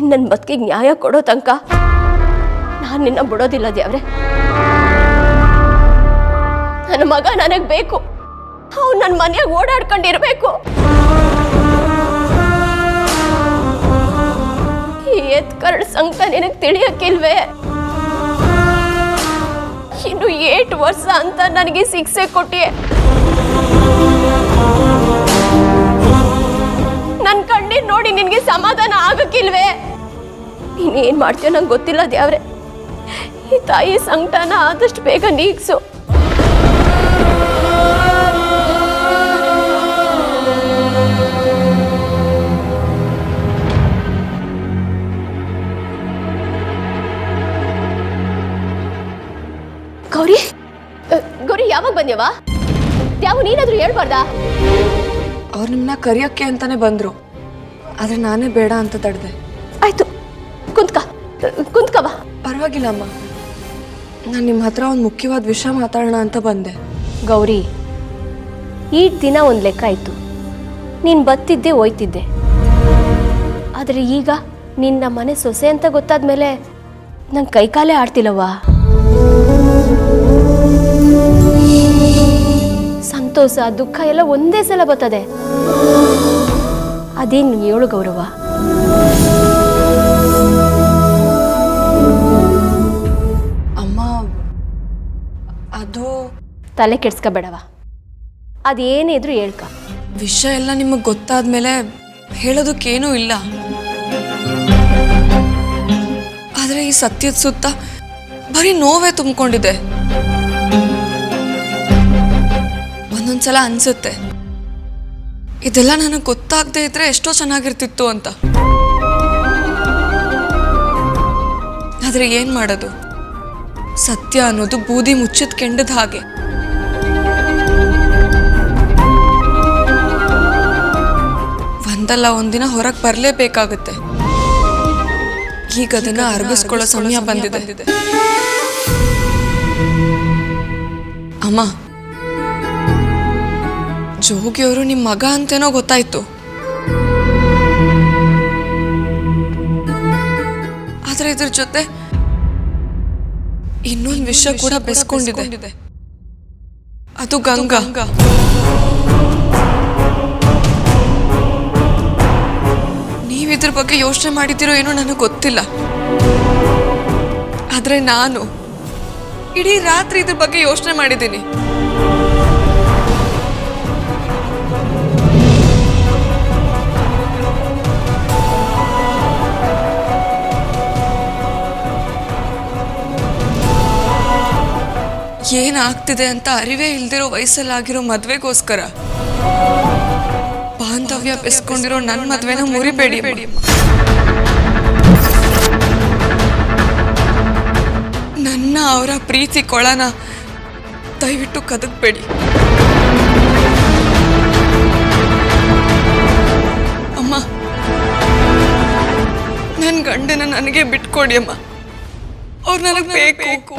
ಇನ್ನು ನನ್ನ ಬದುಕಿಗೆ ನ್ಯಾಯ ಕೊಡೋ ತನಕ ನಾನು ನಿನ್ನ ಬಿಡೋದಿಲ್ಲ ದೇವ್ರೆ. ನನ್ನ ಮಗ ನನಗೆ ಬೇಕು. ಅವ್ನು ನನ್ನ ಮನೆಯಾಗ ಓಡಾಡ್ಕೊಂಡಿರ್ಬೇಕು. ಈ ಎತ್ ಕರಡ್ ಸಂಕಟ ನಿನಗೆ ತಿಳಿಯಕ್ಕಿಲ್ವೇ? ಇನ್ನು ಏಟ್ ವರ್ಷ ಅಂತ ನನಗೆ ಶಿಕ್ಷೆ ಕೊಟ್ಟಿ ನನ್ನ ಕಣ್ಣೀರು ನೋಡಿ ನಿನಗೆ ಸಮಾಧಾನ ಆಗಕ್ಕಿಲ್ವೇ? ನೀನ್ ಏನ್ ಮಾಡ್ತೀಯೋ ನಂಗೆ ಗೊತ್ತಿಲ್ಲ ದೇವ್ರೆ. ಈ ತಾಯಿ ಸಂಕಟನ ಆದಷ್ಟು ಬೇಗ ನೀಗ್ಸು. ಗೌರಿ ಗೌರಿ ಯಾವಾಗ ಬಂದ್ಯವಾ ಯಾವ ನೀನಾದ್ರೂ ಹೇಳ್ಬಾರ್ದಾ? ಅವ್ರು ನಿಮ್ಮನ್ನ ಕರಿಯೋಕ್ಕೆ ಅಂತಾನೆ ಬಂದ್ರು. ಆದ್ರೆ ನಾನೇ ಬೇಡ ಅಂತ ತಡೆದೆ. ಆಯ್ತು ಕುಂತ್ಕ. ಕುಂತ್ಕವ. ಪರವಾಗಿಲ್ಲ ಅಮ್ಮ. ನಾನು ನಿಮ್ಮ ಹತ್ರ ಒಂದು ಮುಖ್ಯವಾದ ವಿಷಯ ಮಾತಾಡೋಣ ಅಂತ ಬಂದೆ. ಗೌರಿ ಈ ದಿನ ಒಂದು ಲೆಕ್ಕ ಆಯಿತು. ನೀನು ಬತ್ತಿದ್ದೆ ಹೋಯ್ತಿದ್ದೆ. ಆದರೆ ಈಗ ನಿನ್ನ ಮನೆ ಸೊಸೆ ಅಂತ ಗೊತ್ತಾದ ಮೇಲೆ ನಂಗೆ ಕೈಕಾಲೇ ಆಡ್ತಿಲ್ಲವ್ವ. ಸಂತೋಷ ದುಃಖ ಎಲ್ಲ ಒಂದೇ ಸಲ ಬರ್ತದೆ. ಅದೇನು ಏಳು ಗೌರವ? ತಲೆ ಕೆಡ್ಸ್ಕೊಬೇಡವ. ಅದೇನೇ ಇದ್ರೂ ಹೇಳ್ಕ. ವಿಷಯ ಎಲ್ಲ ನಿಮಗೆ ಗೊತ್ತಾದ್ಮೇಲೆ ಹೇಳೋದಕ್ಕೇನೂ ಇಲ್ಲ. ಆದರೆ ಈ ಸತ್ಯದ ಸುತ್ತ ಬರೀ ನೋವೇ ತುಂಬಿಕೊಂಡಿದೆ. ಒಂದೊಂದ್ಸಲ ಅನ್ಸುತ್ತೆ. ಇದೆಲ್ಲ ನನಗೆ ಗೊತ್ತಾಗದೇ ಇದ್ರೆ ಎಷ್ಟೋ ಚೆನ್ನಾಗಿರ್ತಿತ್ತು ಅಂತ. ಆದರೆ ಏನು ಮಾಡೋದು? ಸತ್ಯ ಅನ್ನೋದು ಬೂದಿ ಮುಚ್ಚಿದ ಕೆಂಡದ ಹಾಗೆ. ಒಂದಲ್ಲ ಒಂದಿನ ಹೊರಗೆ ಬರಲೇಬೇಕಾಗುತ್ತೆ. ಈಗ ಅದನ್ನ ಅರ್ಗಿಸ್ಕೊಳ್ಳೋ ಸಮಯ ಬಂದಿದೆ. ಅಮ್ಮ ಜೋಗಿಯವರು ನಿಮ್ ಮಗ ಅಂತೇನೋ ಗೊತ್ತಾಯ್ತು. ಆದ್ರೆ ಇದ್ರ ಜೊತೆ ಇನ್ನೊಂದ್ ವಿಷಯ ಕೂಡ ಬೆಸ್ಕೊಂಡಿದೆ. ಅದು ಗಂಗಾ. ನೀವು ಇದ್ರ ಬಗ್ಗೆ ಯೋಚನೆ ಮಾಡಿದ್ದೀರೋ ಏನೋ ನನಗೆ ಗೊತ್ತಿಲ್ಲ. ಆದರೆ ನಾನು ಇಡೀ ರಾತ್ರಿ ಇದ್ರ ಬಗ್ಗೆ ಯೋಚನೆ ಮಾಡಿದ್ದೀನಿ. ಏನಾಗ್ತಿದೆ ಅಂತ ಅರಿವೇ ಇಲ್ದಿರೋ ವಯಸ್ಸಲ್ಲಾಗಿರೋ ಮದ್ವೆಗೋಸ್ಕರ. ಬಾಂಧವ್ಯ ಬೆಸ್ಕೊಂಡಿರೋ ನನ್ನ ಮದುವೆನ ಮುರಿಬೇಡಿ. ನನ್ನ ಅವರ ಪ್ರೀತಿ ಕೊಳನ ದಯವಿಟ್ಟು ಕದಕ್ಬೇಡಿ. ಅಮ್ಮ ನನ್ನ ಗಂಡನ ನನಗೆ ಬಿಟ್ಕೊಡಿ ಅಮ್ಮ. ಅವ್ರು ನನಗೆ ಬೇಕು.